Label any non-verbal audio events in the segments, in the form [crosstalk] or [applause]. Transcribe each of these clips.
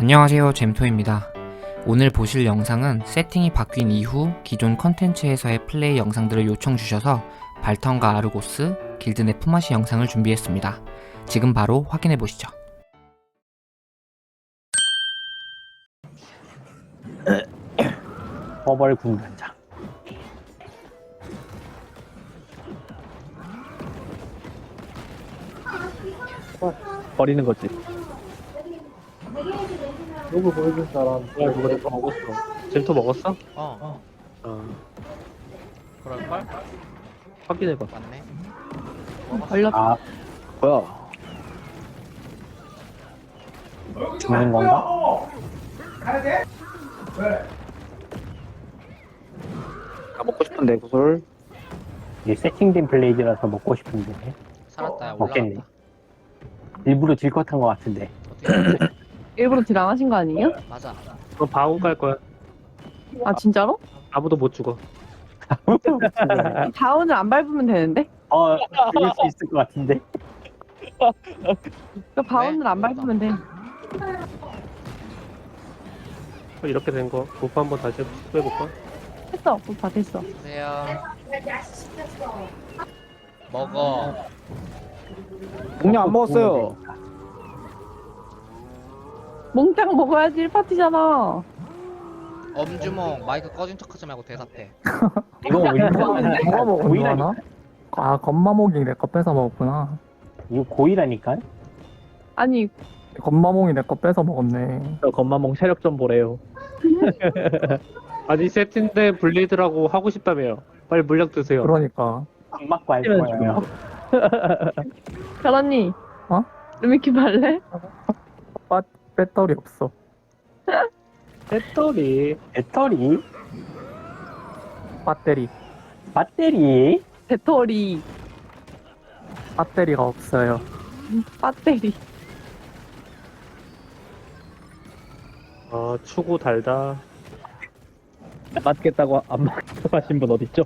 안녕하세요 잼토입니다. 오늘 보실 영상은 세팅이 바뀐 이후 기존 컨텐츠에서의 플레이 영상들을 요청 주셔서 발턴과 아르고스, 길드 네프마시 영상을 준비했습니다. 지금 바로 확인해 보시죠. [coughs] 버벌 군단장. 버리는 거지. 누구 보여준 사람? 야, 누가 잼토 먹었어. 잼토 먹었어? 어, 어. 그럴걸? 확인해봐. 맞네. 걸렸 아, 뭐야? 죽는 건가? 아, 먹고 싶은데, 구슬. 이게 세팅된 블레이드라서 먹고 싶은데 살았다, 야, 먹겠네. 올라갔다. 일부러 질것한 것 같은데. 어떻게 일부러 딜 안 하신 거 아니에요? 맞아. 너 바운 갈 거야. 아 진짜로? 아무도 못 죽어. 다운을 안 밟으면 되는데? 어, 죽을 수 있을 것 같은데. 그 바운을 안 밟으면 돼. 어, 이렇게 된 거. 부프 한번 다시 해볼까? 했어, 오빠 됐어. 보세요. 먹어. 공략 안 먹었어요. 몽땅 먹어야지 1파티잖아. 엄주몽 마이크 꺼진 척하지 말고 대답해. [laughs] 이거 일부러 하는데? 누가 먹은 고의라니까? 거나? 아 건마몽이 내 거 뺏어 먹었구나. 이거 고의라니까? 아니 건마몽이 내 거 뺏어 먹었네. 저 건마몽 체력 좀 보래요. [laughs] 아니, 세팅된 블리드라고 하고 싶다며요. 빨리 물약 드세요. 그러니까 안 맞고 할 거예요. 결언니. 어? 루미키 발레? 빠, 배터리 없어. 배터리. 배터리? 배터리 배터리? 배터리. 배터리가 없어요. 배터리. 아, 추구 달다. 맞겠다고 안 맞겠다고 하신 분 어딨죠?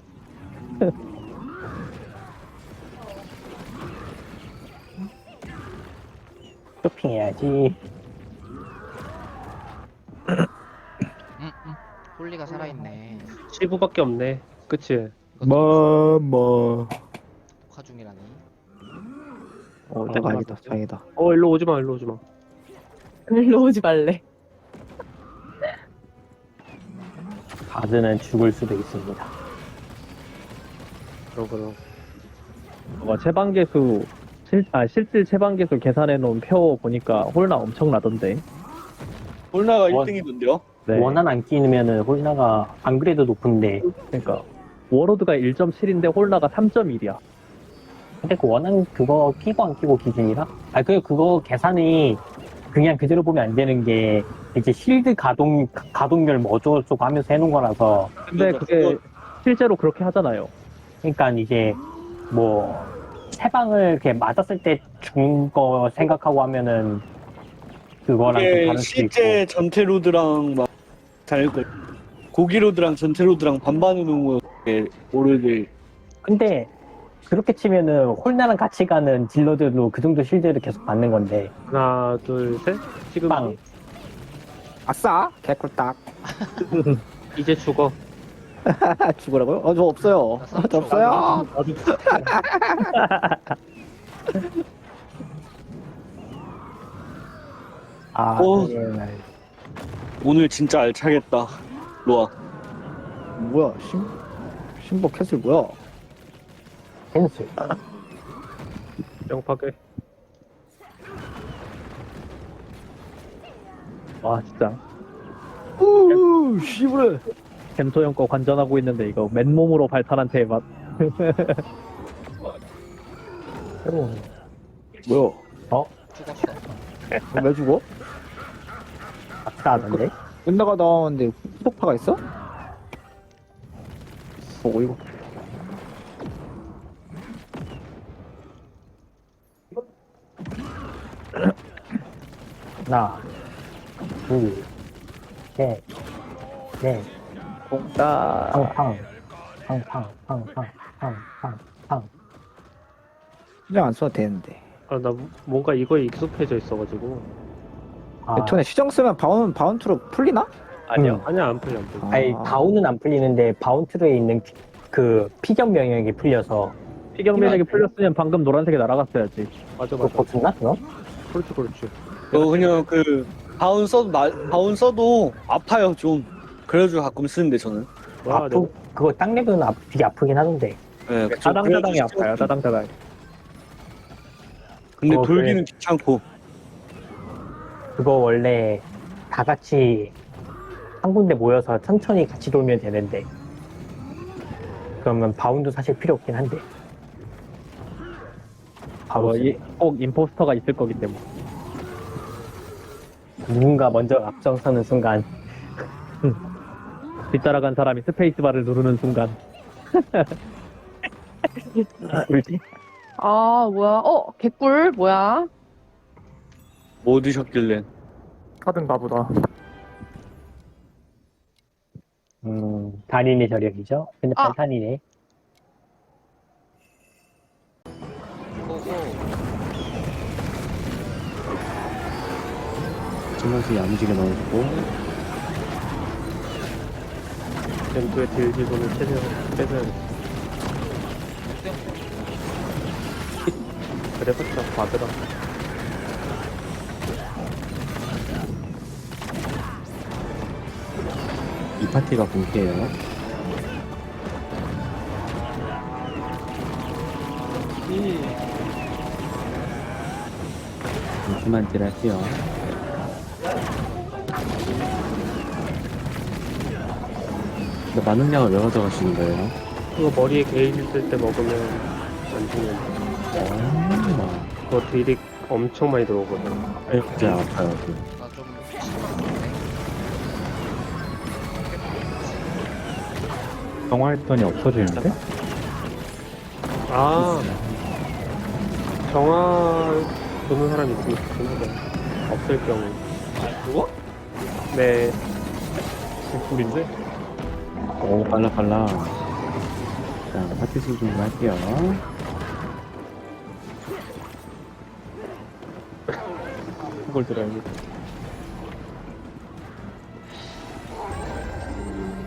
쇼핑해야지. [laughs] 응, 응. 홀리가 살아있네. 15밖에 없네. 그치? 뭐, 뭐. 녹화 중이라니. 어, 아, 내가 아니다. 맞았어. 다행이다. 어, 일로 오지 마, 일로 오지 마. [laughs] 일로 오지 말래. 바드는 죽을 수도 있습니다. 그럼, 그럼. 어, 체방계수 실, 아, 실질 체방계수 계산해 놓은 표 보니까 홀나 엄청나던데. 홀나가 원- 1등이던데요? 네. 원한 안 끼면은 홀나가 안 그래도 높은데. 그러니까 워로드가 1.7인데 홀나가 3.1이야. 근데 그 원한 그거 끼고 안 끼고 기준이라? 아, 그, 그거 계산이 그냥 그대로 보면 안 되는 게 이제 실드 가동, 가동률 뭐 어쩌고저쩌고 하면서 해놓은 거라서 근데 그게 실제로 그렇게 하잖아요. 그러니까 이제 뭐 세방을 이렇게 맞았을 때 죽는 거 생각하고 하면은 그거랑 좀 이게 다를 실제 있고 전체 로드랑 막 다를 거 고기 로드랑 전체 로드랑 반반 해놓은 거에 오르길 근데 그렇게 치면은 홀나랑 같이 가는 딜러들도 그 정도 실드를 계속 받는 건데 하나, 둘, 셋. 지금 빵 아싸! 개꿀딱 [laughs] 이제 죽어. [laughs] 죽으라고요? 어, 저 없어요 나 삼촌. 저 없어요 [laughs] 아 오. 네. 오늘 진짜 알차겠다 로아 뭐야 신 신버 캐슬 뭐야 캔슬 영파괴. 와 진짜 우 씨부레 겜토 형거 관전하고 있는데 이거 맨몸으로 발탄한테 막 [laughs] 새로운. 뭐야 죽었어. 너왜 죽어? 박사하던데? 끝나가 나왔는데 후속파가 있어? 어 이거 하나 둘 셋 넷. 공따 팡팡. 팡팡 팡팡 팡팡 팡. 그냥 안 써도 되는데. 아, 나 뭔가 이거에 익숙해져 있어가지고. 아, 애초에 시정 쓰면 바운, 바운트로 풀리나? 아니요. 음. 아니야, 안 풀려, 안 풀려. 아니 아. 바우는 안 풀리는데 바운트로에 있는 피- 그 피격 명령이 풀려서 피경 면역이 풀렸으면 방금 노란색이 날아갔어야지. 맞아, 그거 맞아. 버텼나 그럼? 그렇지, 그렇지. 어 그냥 그 바운 써도 마, 바운 써도 아파요 좀. 그래가지고 가끔 쓰는데 저는. 와, 아프 내가 그거 땅 레벨은 아, 되게 아프긴 하던데 네, 그쵸. 따당따당이 그래가지고 아파요. 따당따당. 근데 어, 돌기는 귀찮고. 그거 원래 다 같이 한 군데 모여서 천천히 같이 돌면 되는데 그러면 바운드 사실 필요 없긴 한데 바로 어, 이, 꼭 임포스터가 있을 거기 때문에. 누군가 먼저 앞장서는 순간 뒤따라간 사람이 스페이스바를 누르는 순간. [laughs] 울지? 아 뭐야? 어 개꿀 뭐야? 뭐 드셨길래. 카든가 보다. 음, 단인의 저력이죠. 근데 아. 반탄이네. 고고. 찔러서 야무지게 넣어주고 젠투의 딜 기본을 최대한 빼줘야겠어. 그래봤자 받으라. 파티가 볼게요. 잠시만 딜할게요. 근데 만능량을 왜 가져가시는 거예요? 그거 머리에 게이지 쓸때 먹으면 안 죽는다. 어, 그거 딜이 엄청 많이 들어오거든. 진짜 아파요. 그. 정화했더니 없어지는데? 아, 정화 도는 사람이 있으면 좋겠는데. 없을 경우. 그거? 네, 개꿀인데? 오, 빨라, 빨라. 자, 파티 수준 할게요. 그걸 들어야지.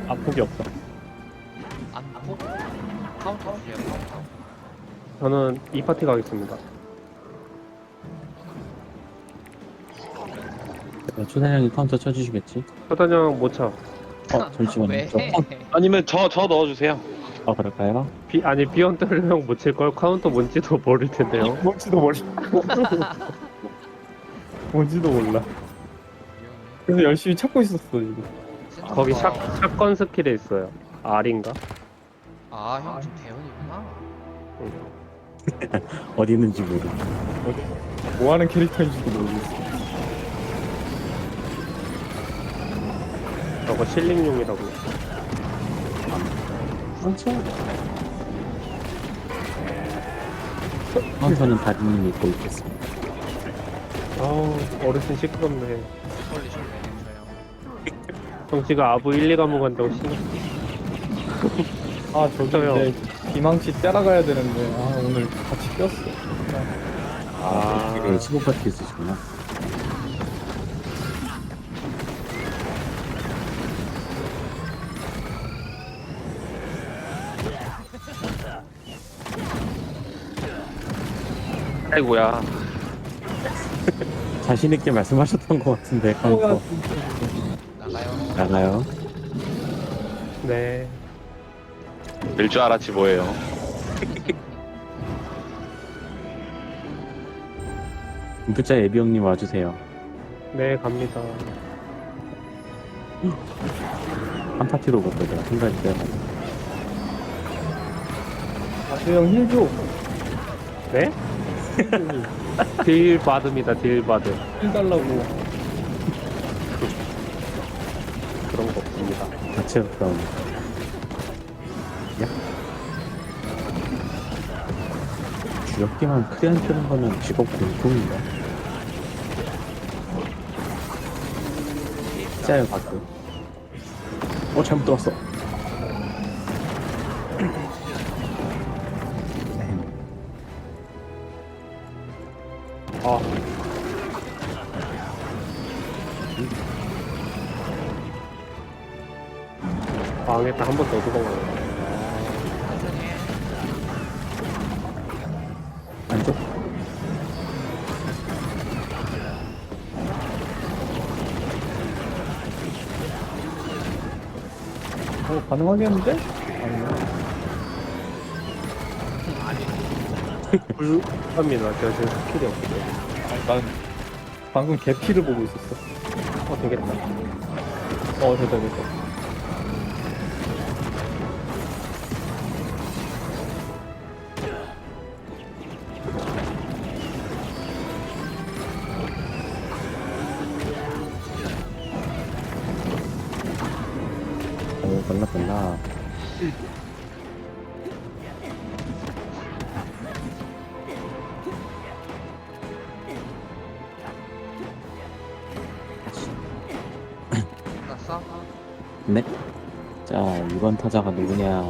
아폭이 없어. 카운터 주세요. 카운터. 저는 이 파티 가겠습니다. 자, 초사장이 카운터 쳐주시겠지? 초단형 못 차. 어, 잠시만요. 왜? 저 아니면 저 저 넣어주세요. 어, 그럴까요? 비, 아니, 비언트를 형못 칠 걸? 카운터 뭔지도 모를 텐데요. [laughs] 뭔지도 몰라. 뭔지도 몰라. 그래서 열심히 찾고 있었어, 지금. 거기 샷, 샷건 스킬에 있어요. R인가? 아, 형 지금 대원이구나. [laughs] 어디 있는지 모르. 뭐 하는 캐릭터인지도 모르겠어. 저거 실링용이라고. 카운터는 다리님 믿고 있겠습니다. 아우, 어르신 시끄럽네. 걸리셨네, 저요. 정씨가 아부 1, 2 과목 한다고 신경 아, 저기. 이제 비망치 따라가야 되는데, 아, 오늘 같이 꼈어. 아, 되게 15파티 있으시구나. 아이고야. [laughs] 자신있게 말씀하셨던 것 같은데, 카운터. 나가요. 나가요. 네. 될 줄 알았지 뭐예요. [laughs] 인프자 예비 형님 와주세요. 네, 갑니다. 한 파티로 갔다 제가 생각이 돼요. 아수형 힐 줘. 네? [laughs] 딜 받음이다, 딜 받음. 힐 달라고. 그런 거 없습니다. 자체 그럼. 주력기만 크게 안 뜨는 거는 직업 공통인가? 진짜요, 가끔. 어, 잘못 들었어. 안쪽 어, 가능하겠는데? 불합니다. 제가 지금 스킬이 없거든요. 난 방금 개피를 보고 있었어. 어, 되겠다. 어, 됐다, 됐다. 끝났어? 네. 자 2번 타자가 누구냐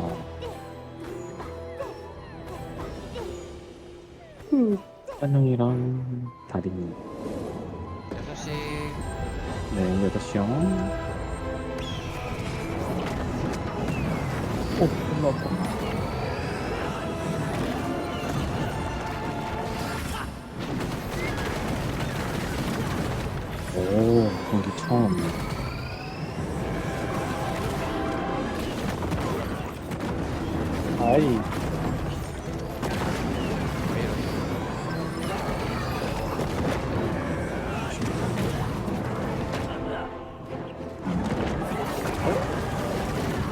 한영이랑 다린이 6시. 네 8시요 어, 아파. 오 경기 처음 아이, 이러지?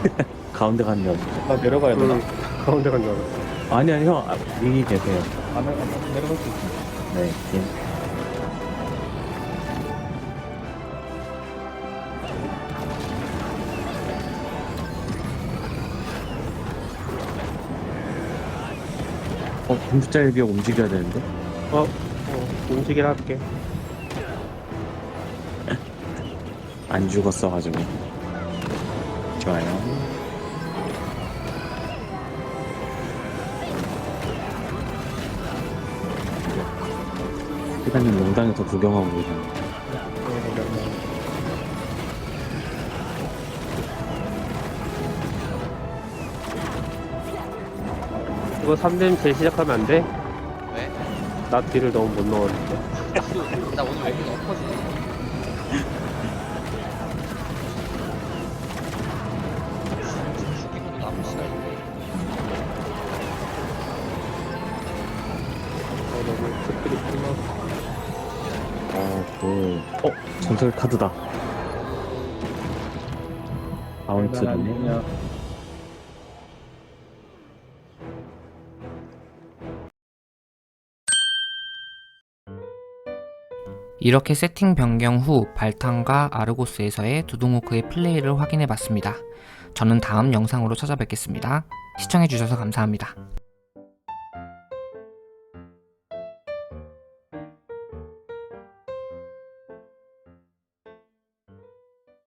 [laughs] 가운데 갔냐 나 내려가야 되나? 음, 가운데 간줄 알았어. 아니 아니 형 아, 위에 계세요 안, 안, 안 내려갈 수 있어. 네 예. 컴퓨터 일비역 움직여야 되는데? 어, 어, 움직이라 할게. 안 죽었어가지고. 좋아요. 시간님 농장에서 구경하고 계세요. 이거 3댐 재시작하면 안 돼? 왜? 나 딜을 너무 못 넣었는데. 나 오늘 왜 이렇게 엎어지지? 지금 죽이고도 남은 시간인데. 어, 너무 스킬이 끝나. 어, 그, 어, 전설 카드다. 아울트네. 이렇게 세팅 변경 후 발탄과 아르고스에서의 두둥오크의 플레이를 확인해 봤습니다. 저는 다음 영상으로 찾아뵙겠습니다. 시청해주셔서 감사합니다.